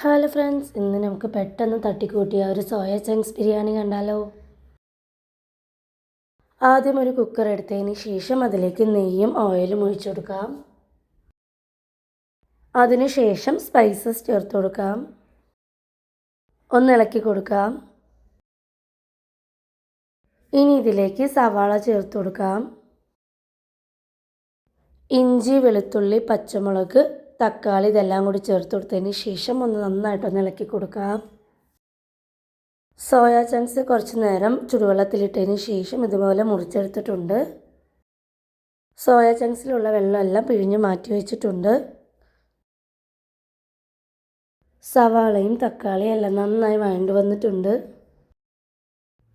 Hello friends ഇന്ന് നമുക്ക് പെട്ടെന്ന് തട്ടിക്കൂട്ടിയ ഒരു സോയ ചങ്ക്സ് ബിരിയാണി കണ്ടാലോ? ആദ്യം ഒരു കുക്കർ എടുത്തതിന് ശേഷം അതിലേക്ക് നെയ്യും ഓയിലും ഒഴിച്ചു കൊടുക്കാം. അതിനുശേഷം സ്പൈസസ് ചേർത്ത് കൊടുക്കാം. ഒന്ന് ഇളക്കി കൊടുക്കാം. ഇനി ഇതിലേക്ക് സവാള ചേർത്ത് കൊടുക്കാം. ഇഞ്ചി വെളുത്തുള്ളി പച്ചമുളക് തക്കാളി ഇതെല്ലാം കൂടി ചേർത്ത് കൊടുത്തതിന് ശേഷം ഒന്ന് നന്നായിട്ടൊന്ന് ഇളക്കി കൊടുക്കാം. സോയാ ചങ്ക്സ് കുറച്ച് നേരം ചുടുവെള്ളത്തിലിട്ടതിന് ശേഷം ഇതുപോലെ മുറിച്ചെടുത്തിട്ടുണ്ട്. സോയാ ചങ്ക്സിലുള്ള വെള്ളമെല്ലാം പിഴിഞ്ഞ് മാറ്റി വെച്ചിട്ടുണ്ട്. സവാളയും തക്കാളിയും എല്ലാം നന്നായി വഴണ്ടു വന്നിട്ടുണ്ട്.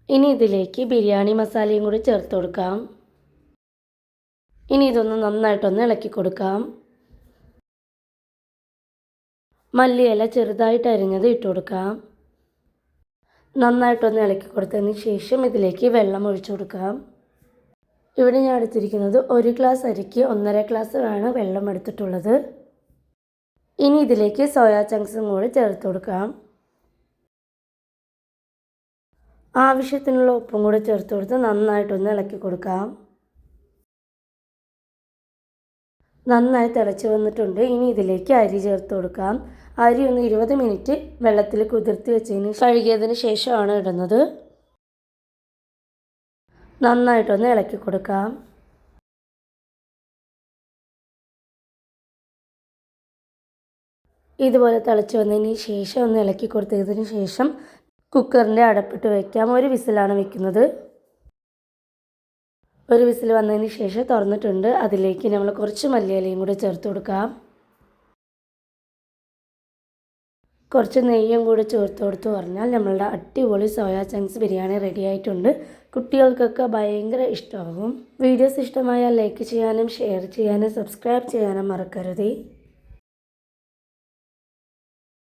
ഇനി ഇതിലേക്ക് ബിരിയാണി മസാലയും കൂടി ചേർത്ത് കൊടുക്കാം. ഇനി ഇതൊന്ന് നന്നായിട്ടൊന്ന് ഇളക്കി കൊടുക്കാം. മല്ലിയില ചെറുതായിട്ട് അരിഞ്ഞത് ഇട്ട് കൊടുക്കാം. നന്നായിട്ടൊന്ന് ഇളക്കി കൊടുത്തതിന് ശേഷം ഇതിലേക്ക് വെള്ളം ഒഴിച്ചു കൊടുക്കാം. ഇവിടെ ഞാൻ എടുത്തിരിക്കുന്നത് ഒരു ഗ്ലാസ് അരിക്ക് ഒന്നര ഗ്ലാസ് ആണ് വെള്ളം എടുത്തിട്ടുള്ളത്. ഇനി ഇതിലേക്ക് സോയാ ചങ്ക്സും കൂടി ചേർത്ത് കൊടുക്കാം. ആവശ്യത്തിനുള്ള ഉപ്പും കൂടി ചേർത്ത് കൊടുത്ത് നന്നായിട്ടൊന്ന് ഇളക്കി കൊടുക്കാം. നന്നായി തിളച്ച് വന്നിട്ടുണ്ട്. ഇനി ഇതിലേക്ക് അരി ചേർത്ത് കൊടുക്കാം. അരി ഒന്ന് ഇരുപത് മിനിറ്റ് വെള്ളത്തിൽ കുതിർത്ത് വെച്ചതിന് കഴുകിയതിന് ശേഷമാണ് ഇടുന്നത്. നന്നായിട്ടൊന്ന് ഇളക്കി കൊടുക്കാം. ഇതുപോലെ തിളച്ച് വന്നതിന് ശേഷം ഒന്ന് ഇളക്കി കൊടുത്തതിന് ശേഷം കുക്കറിന്റെ അടപ്പിട്ട് വയ്ക്കാം. ഒരു വിസിലാണ് വെക്കുന്നത് ഒരു വിസിൽ വന്നതിന് ശേഷം തുറന്നിട്ടുണ്ട്. അതിലേക്ക് നമ്മൾ കുറച്ച് മല്ലിയിലയും കൂടി ചേർത്ത് കൊടുക്കാം. കുറച്ച് നെയ്യും കൂടി ചേർത്ത് കൊടുത്തു പറഞ്ഞാൽ നമ്മളുടെ അടിപൊളി സോയാ ചങ്ക്സ് ബിരിയാണി റെഡി ആയിട്ടുണ്ട്. കുട്ടികൾക്കൊക്കെ ഭയങ്കര ഇഷ്ടമാകും. വീഡിയോസ് ഇഷ്ടമായാൽ ലൈക്ക് ചെയ്യാനും ഷെയർ ചെയ്യാനും സബ്സ്ക്രൈബ് ചെയ്യാനും മറക്കരുതേ.